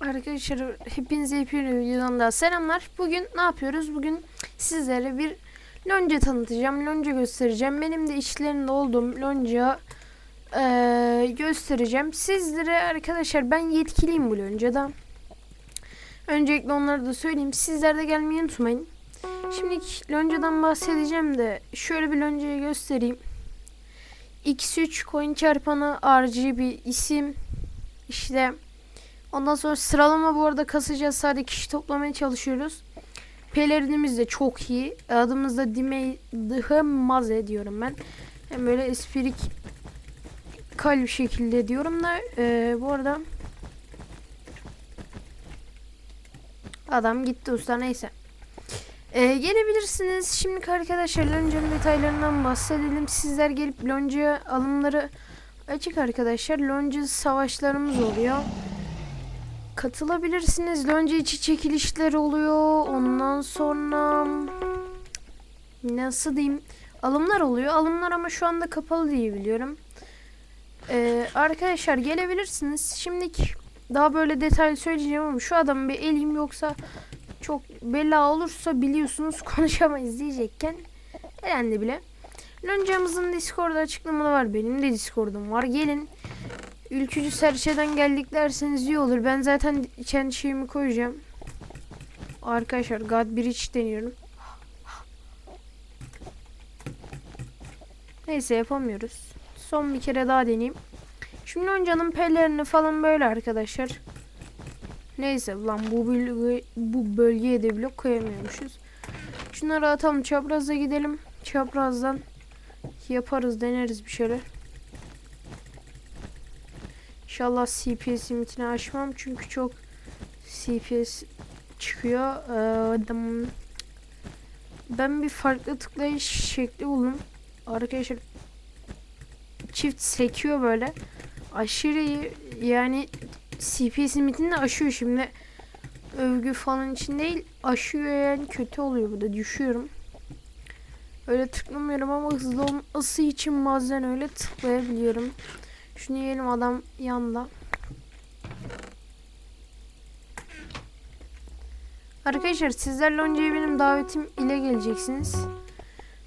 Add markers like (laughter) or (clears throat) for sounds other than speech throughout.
Arkadaşlar hepinize yepyeni videodan daha selamlar. Bugün ne yapıyoruz? Bugün sizlere bir lonca tanıtacağım. Lonca göstereceğim. Benim de işlerinde olduğum lonca eee, göstereceğim. Sizlere arkadaşlar ben yetkiliyim bu loncada. Öncelikle onları da söyleyeyim. Sizler de gelmeyi unutmayın. Şimdi loncadan bahsedeceğim de şöyle bir loncayı göstereyim. X3 coin çarpanı RGB isim işte Ondan sonra sıralama bu arada kasacağız. Sadece kişi toplamaya çalışıyoruz. Pelerinimiz de çok iyi. Adımız da Dime Dıhmaze diyorum ben. Hem böyle esprik kal bir şekilde diyorum da e, bu arada adam gitti usta neyse. E, gelebilirsiniz. Şimdi arkadaşlar Lonca'nın detaylarından bahsedelim. Sizler gelip Lonca alımları açık arkadaşlar. Lonca savaşlarımız oluyor katılabilirsiniz. Önce içi çekilişler oluyor. Ondan sonra nasıl diyeyim alımlar oluyor. Alımlar ama şu anda kapalı diye biliyorum. Ee, arkadaşlar gelebilirsiniz. Şimdiki daha böyle detaylı söyleyeceğim ama şu adamı bir eleyim yoksa çok bela olursa biliyorsunuz (laughs) konuşamayız diyecekken elendi bile. Loncamızın Discord'da açıklamada var. Benim de Discord'um var. Gelin Ülkücü serçeden geldik derseniz iyi olur. Ben zaten kendi şeyimi koyacağım. Arkadaşlar God Bridge deniyorum. Neyse yapamıyoruz. Son bir kere daha deneyeyim. Şimdi Lonca'nın pellerini falan böyle arkadaşlar. Neyse lan bu bölge, bu bölgeye de blok koyamıyormuşuz. Şunları atalım çaprazda gidelim. Çaprazdan yaparız deneriz bir şeyler. İnşallah CPS limitini aşmam çünkü çok CPS çıkıyor. Ee, ben bir farklı tıklayış şekli buldum. Arkadaşlar çift sekiyor böyle. Aşırı iyi. Yani CPS limitini de aşıyor şimdi. Övgü falan için değil. Aşıyor yani kötü oluyor burada. Düşüyorum. Öyle tıklamıyorum ama hızlı olması için bazen öyle tıklayabiliyorum. Şunu yiyelim adam yanda. Arkadaşlar sizler Lonca'ya benim davetim ile geleceksiniz.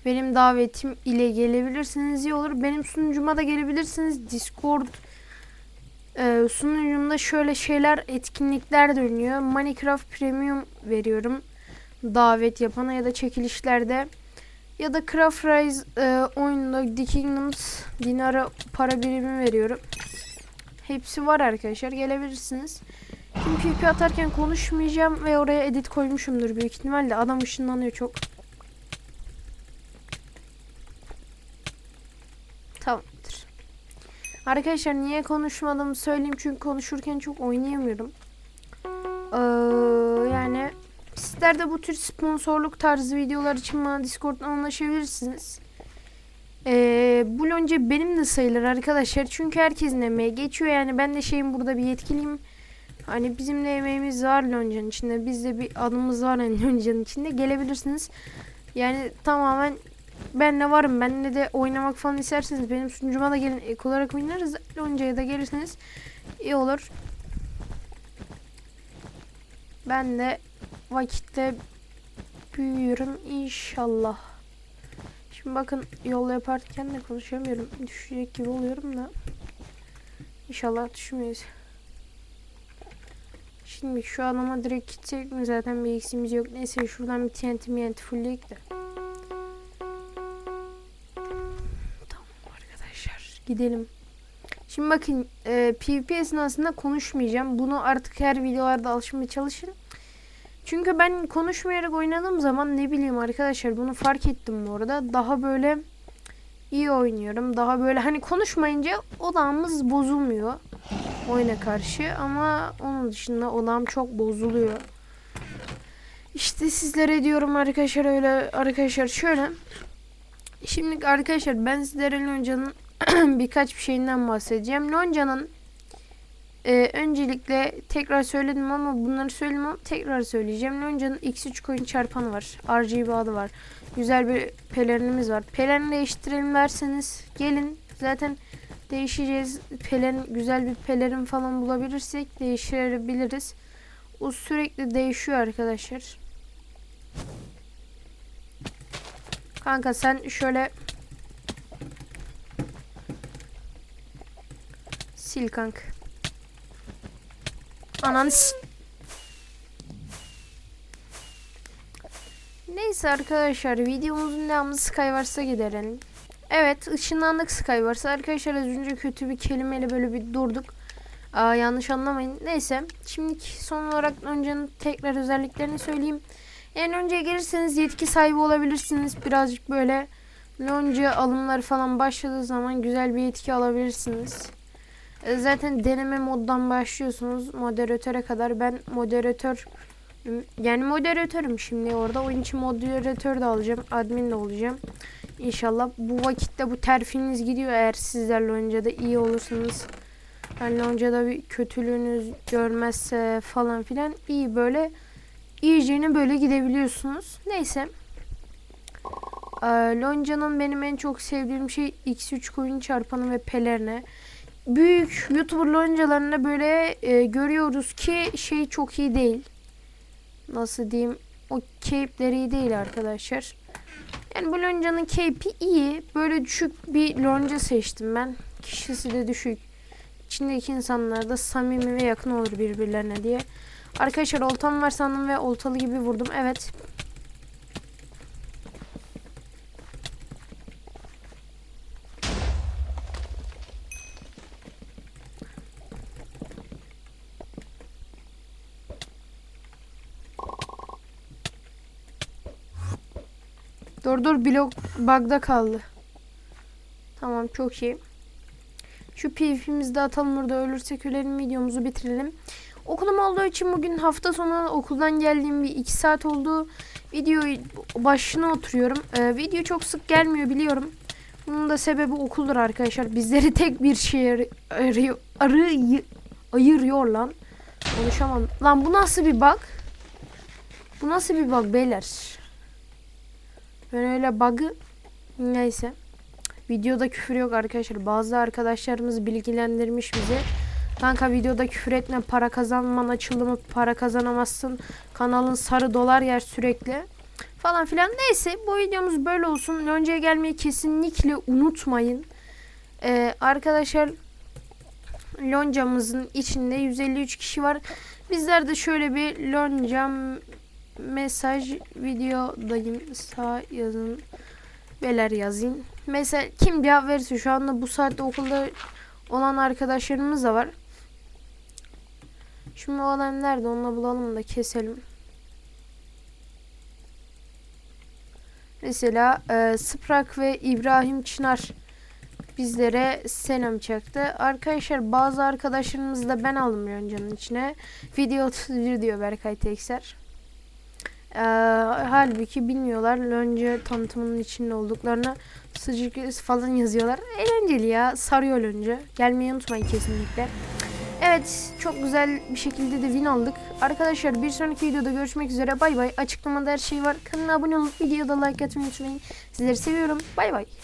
Benim davetim ile gelebilirsiniz iyi olur. Benim sunucuma da gelebilirsiniz. Discord e, sunucumda şöyle şeyler etkinlikler dönüyor. Minecraft Premium veriyorum. Davet yapana ya da çekilişlerde. Ya da Craft Rise e, oyununda The Kingdoms dinara para birimi veriyorum. Hepsi var arkadaşlar. Gelebilirsiniz. Şimdi PP atarken konuşmayacağım ve oraya edit koymuşumdur büyük ihtimalle. Adam ışınlanıyor çok. Tamamdır. Arkadaşlar niye konuşmadığımı söyleyeyim çünkü konuşurken çok oynayamıyorum. Ee, Sizler de bu tür sponsorluk tarzı videolar için bana Discord'dan anlaşabilirsiniz. Ee, bu lonca benim de sayılır arkadaşlar. Çünkü herkesin emeği geçiyor. Yani ben de şeyim burada bir yetkiliyim. Hani bizim de emeğimiz var loncanın içinde. Bizde bir adımız var hani loncanın içinde. Gelebilirsiniz. Yani tamamen ben de varım. Benle de oynamak falan isterseniz benim sunucuma da gelin. Ek olarak oynarız. Loncaya da gelirsiniz. iyi olur. Ben de vakitte büyüyorum inşallah. Şimdi bakın yol yaparken de konuşamıyorum. Düşecek gibi oluyorum da. İnşallah düşmeyiz. Şimdi şu adama direkt gitsek mi zaten bir eksimiz yok. Neyse şuradan bir TNT MNT fullleyek de. Tamam arkadaşlar gidelim. Şimdi bakın e, PvP esnasında konuşmayacağım. Bunu artık her videolarda alışmaya çalışın. Çünkü ben konuşmayarak oynadığım zaman ne bileyim arkadaşlar bunu fark ettim bu arada. Daha böyle iyi oynuyorum. Daha böyle hani konuşmayınca odağımız bozulmuyor oyuna karşı ama onun dışında odağım çok bozuluyor. İşte sizlere diyorum arkadaşlar öyle arkadaşlar şöyle. Şimdi arkadaşlar ben sizlere Lonca'nın (clears throat) birkaç bir şeyinden bahsedeceğim. Lonca'nın ee, öncelikle tekrar söyledim ama bunları söyledim ama tekrar söyleyeceğim. Lonca'nın X3 coin çarpanı var. RGB adı var. Güzel bir pelerinimiz var. Pelerini değiştirelim derseniz gelin. Zaten Değişeceğiz. Pelerin, güzel bir pelerin falan bulabilirsek değiştirebiliriz. O sürekli değişiyor arkadaşlar. Kanka sen şöyle sil kanka. Ananı Neyse arkadaşlar videomuzun devamı Skywars'a gidelim. Evet ışınlandık Skywars'a. Arkadaşlar az önce kötü bir kelimeyle böyle bir durduk. Aa, yanlış anlamayın. Neyse şimdi son olarak öncenin tekrar özelliklerini söyleyeyim. En önce gelirseniz yetki sahibi olabilirsiniz. Birazcık böyle lonca alımları falan başladığı zaman güzel bir yetki alabilirsiniz. E, Zaten deneme moddan başlıyorsunuz moderatöre kadar. Ben moderatör yani moderatörüm şimdi orada. Oyun için moderatör de alacağım. Admin de olacağım. İnşallah bu vakitte bu terfiniz gidiyor eğer sizler loncada iyi olursanız. Yani loncada bir kötülüğünüz görmezse falan filan iyi böyle iyicene böyle gidebiliyorsunuz. Neyse. Lonca'nın benim en çok sevdiğim şey X3 coin çarpanı ve pelerine. Büyük YouTuber loncalarında böyle e, görüyoruz ki şey çok iyi değil. Nasıl diyeyim? O cape'leri iyi değil arkadaşlar. Yani bu loncanın cape'i iyi. Böyle düşük bir lonca seçtim ben. Kişisi de düşük. İçindeki insanlar da samimi ve yakın olur birbirlerine diye. Arkadaşlar oltam var sandım ve oltalı gibi vurdum. Evet. Dur dur blok bug'da kaldı. Tamam çok iyi. Şu PvP'mizi de atalım burada ölürsek ölelim videomuzu bitirelim. Okulum olduğu için bugün hafta sonu okuldan geldiğim bir iki saat oldu. Videoyu başına oturuyorum. Ee, video çok sık gelmiyor biliyorum. Bunun da sebebi okuldur arkadaşlar. Bizleri tek bir şey arı- arıyor, arı, ayırıyor lan. Konuşamam. Lan bu nasıl bir bug? Bu nasıl bir bug beyler? Ben öyle bug'ı neyse. Videoda küfür yok arkadaşlar. Bazı arkadaşlarımız bilgilendirmiş bizi. Kanka videoda küfür etme para kazanman açılımı para kazanamazsın. Kanalın sarı dolar yer sürekli. Falan filan. Neyse bu videomuz böyle olsun. Lonca'ya gelmeyi kesinlikle unutmayın. Ee, arkadaşlar loncamızın içinde 153 kişi var. Bizler de şöyle bir lonca mesaj videodayım sağ yazın beler yazayım. Mesela kim cevap verirse şu anda bu saatte okulda olan arkadaşlarımız da var. Şimdi o adam nerede onu bulalım da keselim. Mesela e, Sprak ve İbrahim Çınar bizlere selam çaktı. Arkadaşlar bazı arkadaşlarımız da ben aldım Yonca'nın içine. Video 31 diyor Berkay Tekser. Ee, halbuki bilmiyorlar Lonca tanıtımının içinde olduklarını sıcak falan yazıyorlar. Eğlenceli ya sarıyor Lonca. Gelmeyi unutmayın kesinlikle. Evet çok güzel bir şekilde de win aldık. Arkadaşlar bir sonraki videoda görüşmek üzere. Bay bay. Açıklamada her şey var. Kanala abone olup videoda like atmayı unutmayın. Sizleri seviyorum. Bay bay.